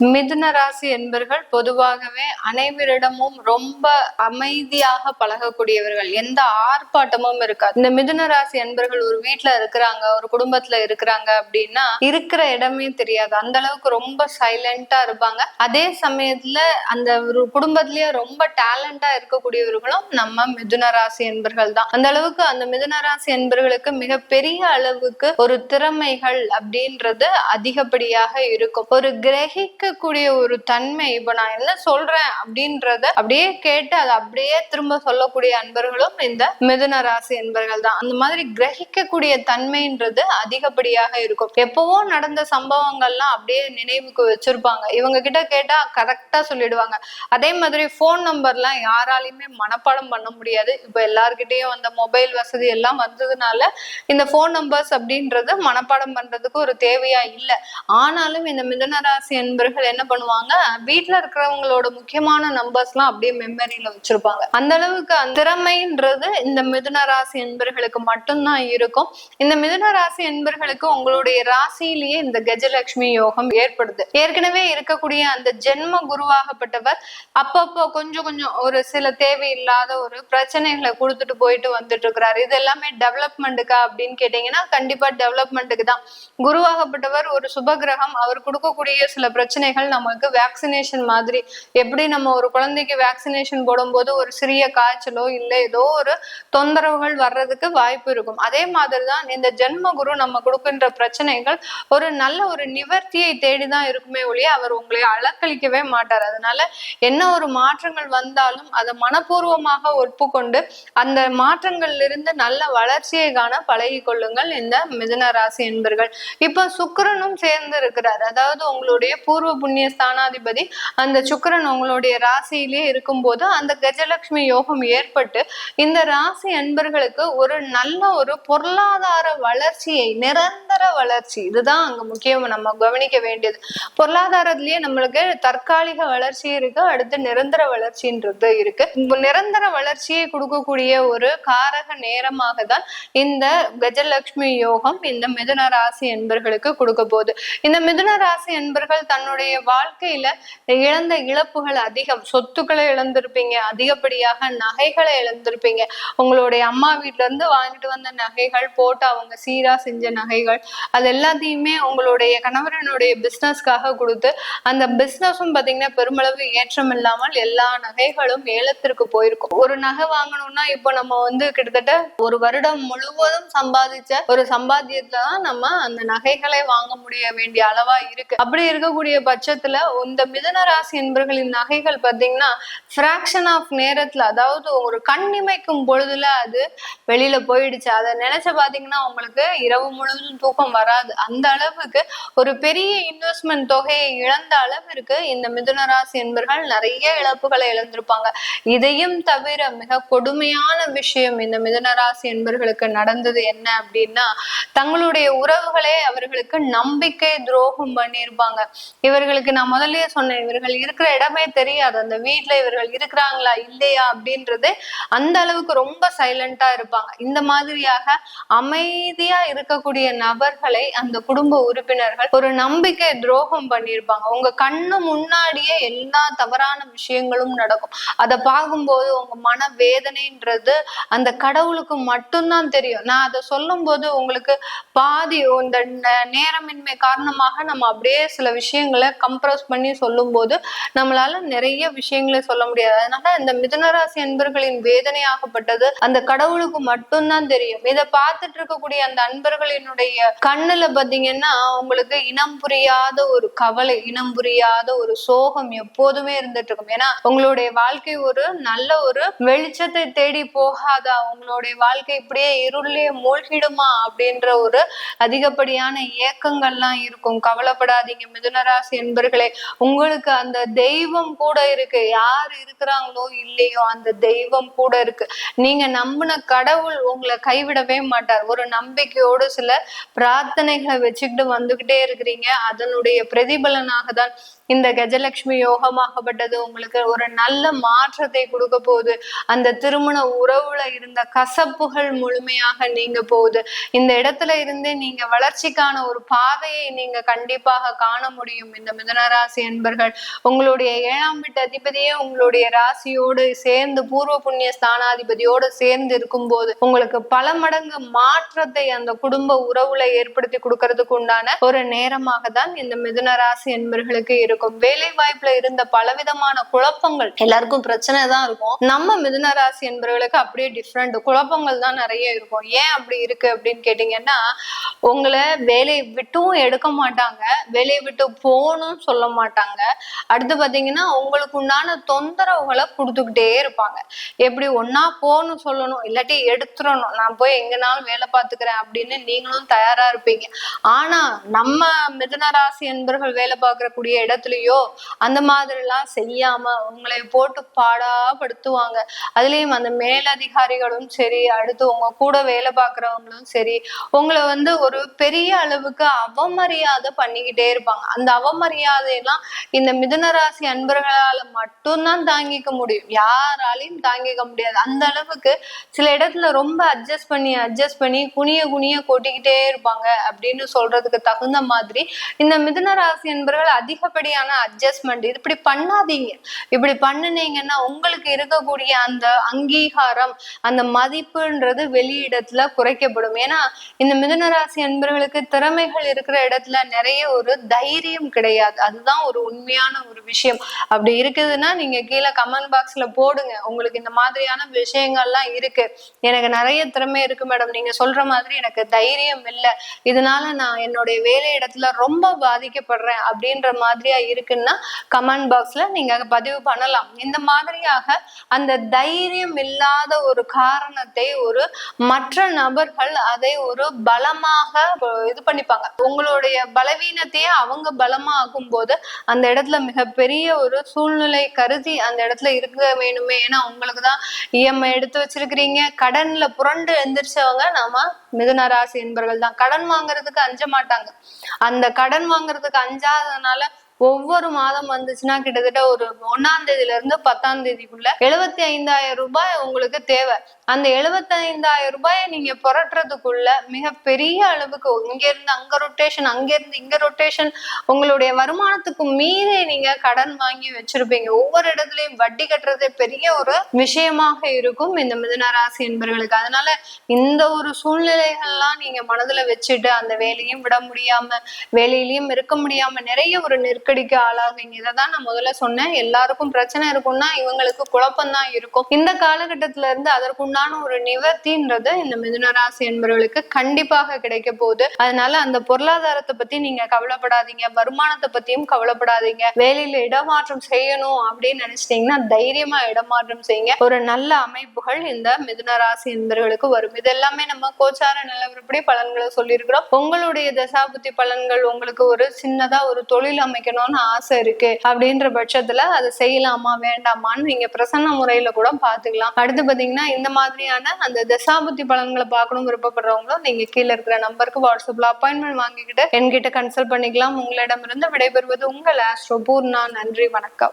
மிதுன ராசி என்பர்கள் பொதுவாகவே அனைவரிடமும் ரொம்ப அமைதியாக பழகக்கூடியவர்கள். எந்த ஆர்ப்பாட்டமும் இருக்காது. இந்த மிதுன ராசி என்பர்கள் ஒரு வீட்டுல இருக்கிறாங்க ஒரு குடும்பத்துல இருக்கிறாங்க அப்படின்னா இருக்கிற இடமே தெரியாது. அந்த அளவுக்கு ரொம்ப சைலண்டா இருப்பாங்க. அதே சமயத்துல அந்த ஒரு குடும்பத்திலேயே ரொம்ப டேலண்டா இருக்கக்கூடியவர்களும் நம்ம மிதுன ராசி என்பர்கள் தான். அந்த அளவுக்கு அந்த மிதுன ராசி என்பர்களுக்கு மிகப்பெரிய அளவுக்கு ஒரு திறமைகள் அப்படின்றது அதிகப்படியாக இருக்கும். ஒரு கிரகிக்கக்கூடிய ஒரு தன்மை. இப்ப நான் என்ன சொல்றேன் அப்படின்றத அப்படியே கேட்டு அதை அப்படியே திரும்ப சொல்லக்கூடிய அன்பர்களும் இந்த மிதுன ராசி அன்பர்கள் தான். அந்த மாதிரி கிரகிக்கக்கூடிய தன்மைன்றது அதிகப்படியாக இருக்கும். எப்பவோ நடந்த சம்பவங்கள்லாம் அப்படியே நினைவுக்கு வச்சிருப்பாங்க. இவங்க கிட்ட கேட்டா கரெக்டா சொல்லிடுவாங்க. அதே மாதிரி போன் நம்பர்லாம் யாராலையுமே மனப்பாடம் பண்ண முடியாது. இப்ப எல்லார்கிட்டயும் அந்த மொபைல் வசதி எல்லாம் வந்ததுனால இந்த போன் நம்பர்ஸ் அப்படின்றது மனப்பாடம் பண்றதுக்கு ஒரு தேவையா இல்லை. ஆனாலும் இந்த மிதுன ராசி என்பர்கள் என்ன பண்ணுவாங்க? வீட்டுல இருக்கிறவங்களோட முக்கியமான நம்பர்ஸ்லாம் அப்படியே மெமரியில வச்சிருப்பாங்க. அந்த அளவுக்கு திறமைன்றது இந்த மிதுன ராசி என்பர்களுக்கு மட்டும்தான் இருக்கும். இந்த மிதுன ராசி என்பர்களுக்கு உங்களுடைய ராசியிலேயே இந்த கஜலட்சுமி யோகம் ஏற்படுது. ஏற்கனவே இருக்கக்கூடிய அந்த ஜென்ம குருவாகப்பட்டவர் அப்பப்போ கொஞ்சம் கொஞ்சம் ஒரு சில தேவையில்லாத ஒரு பிரச்சனைகளை கொடுத்துட்டு போயிட்டு வந்துட்டு இருக்கிறாரு. இது எல்லாமே டெவலப்மெண்ட்டுக்கா அப்படின்னு கேட்டீங்கன்னா கண்டிப்பா டெவலப்மெண்ட்டுக்கு தான். குருவாகப்பட்டவர் ஒரு சுபகிரகம் அவர் கொடுக்கக்கூடிய சில பிரச்சனை குழந்தைகள் நமக்கு வேக்சினேஷன் மாதிரி எப்படி நம்ம ஒரு குழந்தைக்கு வேக்சினேஷன் போடும்போது ஒரு சிறிய காய்ச்சலோ இல்லை ஏதோ ஒரு தொந்தரவுகள் வர்றதுக்கு வாய்ப்பு இருக்கும். அதே மாதிரிதான் இந்த ஜென்ம குரு நம்ம கொடுக்கின்ற பிரச்சனைகள் ஒரு நல்ல ஒரு நிவர்த்தியை தேடிதான் இருக்குமே ஒழிய அவர் உங்களை அளக்களிக்கவே மாட்டார். அதனால என்ன ஒரு மாற்றங்கள் வந்தாலும் அதை மனப்பூர்வமாக ஒப்புக்கொண்டு அந்த மாற்றங்கள்ல இருந்து நல்ல வளர்ச்சியை காண பழகி கொள்ளுங்கள் இந்த மிதன ராசி என்பர்கள். இப்ப சுக்கரனும் சேர்ந்து இருக்கிறார் அதாவது உங்களுடைய பூர்வ புண்ணிய ஸ்தானாதிபதி அந்த சுக்கிரன் உங்களுடைய ராசியிலே இருக்கும்போது அந்த கஜலட்சுமி யோகம் ஏற்பட்டு இந்த ராசி அன்பர்களுக்கு ஒரு நல்ல ஒரு பொருளாதார வளர்ச்சியை நிரந்தர வளர்ச்சி. இதுதான் அங்க முக்கியம். நம்ம கவனிக்க வேண்டியது. பொருளாதாரத்திலேயே நம்மளுக்கு தற்காலிக வளர்ச்சி இருக்கு அடுத்து நிரந்தர வளர்ச்சின்றது இருக்கு. நிரந்தர வளர்ச்சியை கொடுக்கக்கூடிய ஒரு காரக நேரமாக தான் இந்த கஜலட்சுமி யோகம் இந்த மிதுன ராசி என்பர்களுக்கு கொடுக்க போகுது. இந்த மிதுன ராசி என்பர்கள் தன்னுடைய உங்களுடைய வாழ்க்கையில இழந்த இழப்புகள் அதிகம். சொத்துக்களை இழந்திருப்பீங்க. அதிகப்படியாக நகைகளை இழந்திருப்பீங்க. உங்களுடைய அம்மா வீட்ல இருந்து வாங்கிட்டு வந்த நகைகள் போட்டு அவங்க சீரா செஞ்ச நகைகள் அது எல்லாத்தையுமே உங்களுடைய கணவரனுடைய பிசினஸ்க்காக கொடுத்து அந்த பிசினஸும் பாத்தீங்கன்னா பெருமளவு ஏற்றம் இல்லாமல் எல்லா நகைகளும் ஏலத்திற்கு போயிருக்கும். ஒரு நகை வாங்கணும்னா இப்போ நம்ம வந்து கிட்டத்தட்ட ஒரு வருடம் முழுவதும் சம்பாதிச்ச ஒரு சம்பாத்தியத்துல தான் நம்ம அந்த நகைகளை வாங்க முடிய வேண்டிய அளவா இருக்கு. அப்படி இருக்கக்கூடிய பட்சத்துல இந்த மிதன ராசி என்பர்களின் நகைகள் பாத்தீங்கன்னா ஃபிராக்ஷன் ஆஃப் நேரத்துல அதாவது ஒரு கண்ணிமைக்கும் பொழுதுல அது வெளியில போயிடுச்சு. அதை நினைச்சு பாத்தீங்கன்னா உங்களுக்கு இரவு முழுவதும் தூக்கம் வராது. அந்த அளவுக்கு ஒரு பெரிய இன்வெஸ்ட்மெண்ட் தொகையை இழந்த அளவிற்கு இந்த மிதுன ராசி என்பர்கள் நிறைய இழப்புகளை இழந்திருப்பாங்க. இதையும் தவிர மிக கொடுமையான விஷயம் இந்த மிதுன ராசி என்பர்களுக்கு நடந்தது என்ன அப்படின்னா தங்களுடைய உறவுகளே அவர்களுக்கு நம்பிக்கை துரோகம் பண்ணியிருப்பாங்க. இவர்களுக்கு நான் முதல்லயே சொன்னேன் இவர்கள் இருக்கிற இடமே தெரியாது. அந்த வீட்ல இவர்கள் இருக்கிறாங்களா இல்லையா அப்படின்றது அந்த அளவுக்கு ரொம்ப சைலண்டா இருப்பாங்க. இந்த மாதிரியாக அமைதியா இருக்கக்கூடிய நபர்களை அந்த குடும்ப உறுப்பினர்கள் ஒரு நம்பிக்கை துரோகம் பண்ணியிருப்பாங்க. உங்க கண்ணு முன்னாடியே எல்லா தவறான விஷயங்களும் நடக்கும். அதை பார்க்கும்போது உங்க மன வேதனைன்றது அந்த கடவுளுக்கு மட்டும்தான் தெரியும். நான் அதை சொல்லும் போது உங்களுக்கு பாதி இந்த நேரமின்மை காரணமாக நம்ம அப்படியே சில விஷயங்களை கம்ப்ரஸ் பண்ணி சொல்லும்போது நம்மளால நிறைய விஷயங்களை சொல்ல முடியாது. அதனால இந்த மிதுனராசி அன்பர்களின் வேதனையாகப்பட்டது அந்த கடவுளுக்கு மட்டும்தான் தெரியும். இதை பார்த்துட்டு இருக்கக்கூடிய அந்த அன்பர்களினுடைய கண்ணுல பாத்தீங்கன்னா உங்களுக்கு இனம் புரியாத ஒரு கவலை இனம் புரியாத ஒரு சோகம் எப்போதுமே இருந்துட்டு இருக்கும். ஏன்னா உங்களுடைய வாழ்க்கை ஒரு நல்ல ஒரு வெளிச்சத்தை தேடி போகாதா? உங்களுடைய வாழ்க்கை இப்படியே இருளே மூழ்கிடுமா? அப்படின்ற ஒரு அதிகப்படியான ஏக்கங்கள்லாம் இருக்கும். கவலைப்படாதீங்க மிதுனராசி என்பர்களே உங்களுக்கு அந்த தெய்வம் கூட இருக்கு. யார் இருக்கிறாங்களோ இல்லையோ அந்த தெய்வம் கூட இருக்கு. நீங்க நம்பின கடவுள் உங்களை கைவிடவே மாட்டார். ஒரு நம்பிக்கையோடு சில பிரார்த்தனைகளை வச்சுக்கிட்டு வந்துகிட்டே இருக்கிறீங்க. அதனுடைய பிரதிபலனாக தான் இந்த கஜலட்சுமி யோகமாகப்பட்டது உங்களுக்கு ஒரு நல்ல மாற்றத்தை கொடுக்க போகுது. அந்த திருமண உறவுல இருந்த கசப்புகள் முழுமையாக நீங்க போகுது. இந்த இடத்துல இருந்தே நீங்க வளர்ச்சிக்கான ஒரு பாதையை நீங்க கண்டிப்பாக காண முடியும். இந்த மிதனராசி என்பர்கள் உங்களுடைய ஏழாம் வீட்டு அதிபதியே உங்களுடைய ராசியோடு சேர்ந்து பூர்வ புண்ணிய ஸ்தானாதிபதியோடு சேர்ந்து இருக்கும்போது உங்களுக்கு பல மடங்கு மாற்றத்தை அந்த குடும்ப உறவுல ஏற்படுத்தி கொடுக்கறதுக்கு உண்டான ஒரு நேரமாக தான் இந்த மிதுன ராசி என்பர்களுக்கு இருக்கும். வேலை வாய்ப்புல இருந்த பலவிதமான குழப்பங்கள் எல்லாருக்கும் பிரச்சனை தான் இருக்கும். நம்ம மிதுன ராசி என்பவர்களுக்கு அப்படியே டிஃப்ரெண்ட் குழப்பங்கள் தான் நிறைய இருக்கும். ஏன் அப்படி இருக்கு அப்படின்னு கேட்டீங்கன்னா உங்களை வேலையை விட்டும் எடுக்க மாட்டாங்க. வேலையை விட்டு போகணும்னு சொல்ல மாட்டாங்க. அடுத்து பாத்தீங்கன்னா உங்களுக்கு உண்டான தொந்தரவுகளை கொடுத்துக்கிட்டே இருப்பாங்க. எப்படி ஒன்னா போகணும் சொல்லணும் இல்லாட்டி எடுத்துடணும். நான் போய் எங்கனாலும் வேலை பார்த்துக்கிறேன் அப்படின்னு நீங்களும் தயாரா இருப்பீங்க. ஆனா நம்ம மிதுன ராசி என்பர்கள் வேலை பார்க்கக்கூடிய இடத்துல இடத்துலயோ அந்த மாதிரி எல்லாம் செய்யாம உங்களை போட்டு பாடாப்படுத்துவாங்க. அதுலயும் அந்த மேலதிகாரிகளும் சரி அடுத்து உங்க கூட வேலை பார்க்கறவங்களும் சரி உங்களை வந்து ஒரு பெரிய அளவுக்கு அவமரியாதை பண்ணிக்கிட்டே இருப்பாங்க. அந்த அவமரியாதையெல்லாம் இந்த மிதுனராசி அன்பர்களால மட்டும்தான் தாங்கிக்க முடியும். யாராலையும் தாங்கிக்க முடியாது. அந்த அளவுக்கு சில இடத்துல ரொம்ப அட்ஜஸ்ட் பண்ணி அட்ஜஸ்ட் பண்ணி குனிய குனிய கொட்டிக்கிட்டே இருப்பாங்க அப்படின்னு சொல்றதுக்கு தகுந்த மாதிரி இந்த மிதுன ராசி என்பவர்கள் அதிகப்படியான அட்ஜஸ்ட்மெண்ட் இப்படி பண்ணாதீங்க. இப்படி பண்ணுனீங்கன்னா உங்களுக்கு இருக்கக்கூடிய அந்த அங்கீகாரம் அந்த மதிப்புன்றது வெளியிடத்துல குறைக்கப்படும். ஏன்னா இந்த மிதுனராசி அன்பர்களுக்கு திறமைகள் இருக்கிற இடத்துல நிறைய ஒரு தைரியம் கிடையாது. அதுதான் ஒரு உண்மையான ஒரு விஷயம். அப்படி இருக்குதுன்னா நீங்க கீழே கமெண்ட் பாக்ஸ்ல போடுங்க. உங்களுக்கு இந்த மாதிரியான விஷயங்கள்லாம் இருக்கு. எனக்கு நிறைய திறமை இருக்கு மேடம் நீங்க சொல்ற மாதிரி எனக்கு தைரியம் இல்லை. இதனால நான் என்னுடைய வேலை இடத்துல ரொம்ப பாதிக்கப்படுறேன் அப்படின்ற மாதிரியா இருக்குன்னா கமெண்ட் பாக்ஸ்ல நீங்க பதிவு பண்ணலாம். இந்த மாதிரியாக அந்த தைரியம் இல்லாத ஒரு காரணத்தை ஒரு மற்ற நபர்கள் அதை ஒரு பலமாக இது பண்ணிப்பாங்க. உங்களுடைய பலவீனத்தையே அவங்க பலமா ஆக்கும் போது அந்த இடத்துல மிகப்பெரிய ஒரு சூழ்நிலை கருதி அந்த இடத்துல இருக்க வேணுமே. ஏன்னா உங்களுக்கு தான் இஎம்ஐ எடுத்து வச்சிருக்கிறீங்க. கடன்ல புரண்டு எந்திரிச்சவங்க நாம மிதுன ராசி என்பர்கள் தான். கடன் வாங்குறதுக்கு அஞ்ச மாட்டாங்க. அந்த கடன் வாங்குறதுக்கு அஞ்சாததுனால ஒவ்வொரு மாதம் வந்துச்சுன்னா கிட்டத்தட்ட ஒரு ஒன்னாம் தேதியில இருந்து பத்தாம் தேதிக்குள்ள எழுபத்தி ஐந்தாயிரம் ரூபாய் உங்களுக்கு தேவை. அந்த எழுபத்தி ஐந்தாயிரம் ரூபாயை நீங்க புரட்டுறதுக்குள்ள பெரிய அளவுக்கு இங்க இருந்து அங்க ரொட்டேஷன் அங்க இருந்து இங்க ரொட்டேஷன் உங்களுடைய வருமானத்துக்கு மீறி நீங்க கடன் வாங்கி வச்சிருப்பீங்க. ஒவ்வொரு இடத்துலயும் வட்டி கட்டுறது பெரிய ஒரு விஷயமாக இருக்கும் இந்த மிதுன ராசி என்பவர்களுக்கு அதனால இந்த ஒரு சூழ்நிலைகள்லாம் நீங்க மனதுல வச்சுட்டு அந்த வேலையும் விட முடியாம வேலையிலயும் இருக்க முடியாம நிறைய ஒரு நெருக்கடிக்கு ஆளாகுங்க இதை தான் நான் முதல்ல சொன்னேன். எல்லாருக்கும் பிரச்சனை இருக்கும்னா இவங்களுக்கு குழப்பம்தான் இருக்கும். இந்த காலகட்டத்துல இருந்து அதற்குண்டான ஒரு நிவர்த்தின்றது இந்த மிதுனராசி என்பவர்களுக்கு கண்டிப்பாக கிடைக்க போகுது. அதனால அந்த பொருளாதாரத்தை பத்தி நீங்க கவலைப்படாதீங்க. வருமானத்தை பத்தியும் கவலைப்படாதீங்க. வேலையில இடமாற்றம் செய்யணும் அப்படின்னு நினைச்சிட்டீங்கன்னா தைரியமா இடமாற்றம் செய்யுங்க. ஒரு நல்ல அமைப்புகள் இந்த மிதுன ராசி என்பவர்களுக்கு வரும். இது எல்லாமே நம்ம கோச்சார நிலவரப்படி பலன்களை சொல்லியிருக்கிறோம். உங்களுடைய தசாபுத்தி பலன்கள் உங்களுக்கு ஒரு சின்னதா ஒரு தொழில் அமைக்கணும். செய்யணும்னு ஆசை இருக்கு. அப்படின்ற பட்சத்துல அதை செய்யலாமா வேண்டாமான்னு நீங்க பிரசன்ன முறையில கூட பாத்துக்கலாம். அடுத்து பாத்தீங்கன்னா இந்த மாதிரியான அந்த தசாபுத்தி பலன்களை பார்க்கணும் விருப்பப்படுறவங்களும் நீங்க கீழே இருக்கிற நம்பருக்கு வாட்ஸ்அப்ல அப்பாயின்மெண்ட் வாங்கிக்கிட்டு என்கிட்ட கன்சல்ட் பண்ணிக்கலாம். உங்களிடமிருந்து விடைபெறுவது உங்கள் ஆஸ்ட்ரோ பூர்ணா. நன்றி வணக்கம்.